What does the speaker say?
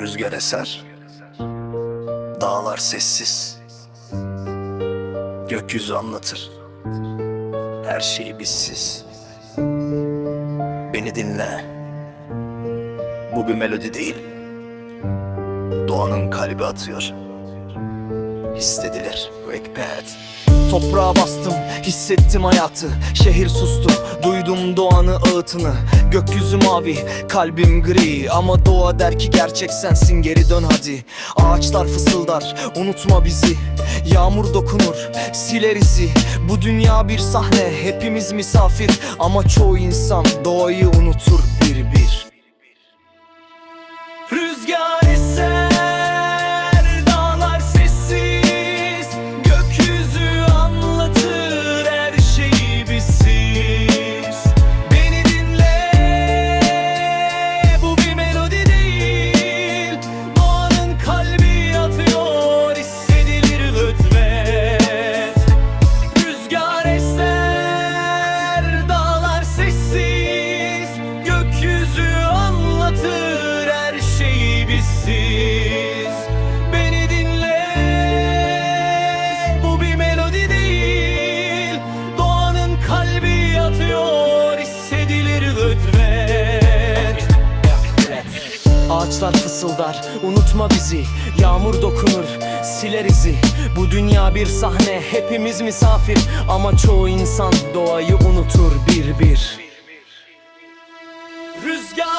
Rüzgar eser. Dağlar sessiz. Gökyüzü anlatır. Her şeyi bizsiz. Beni dinle. Bu bir melodi değil. Doğanın kalbi atıyor Hissedilir Wakepat Toprağa bastım, hissettim hayatı. Şehir sustu, duydum doğanı ağıtını. Gökyüzü mavi, kalbim gri. Ama doğa der ki gerçek sensin geri dön hadi. Ağaçlar fısıldar, unutma bizi. Yağmur dokunur, siler izi. Bu dünya bir sahne, hepimiz misafir. Ama çoğu insan doğayı unutur bir bir. Rüzgar bizsiz Beni dinle, bu bir melodi değil. Doğanın kalbi atıyor, hissedilir lütfen Ağaçlar fısıldar, unutma bizi. Yağmur dokunur, siler izi. Bu dünya bir sahne, hepimiz misafir. Ama çoğu insan doğayı unutur bir bir. Rüzgar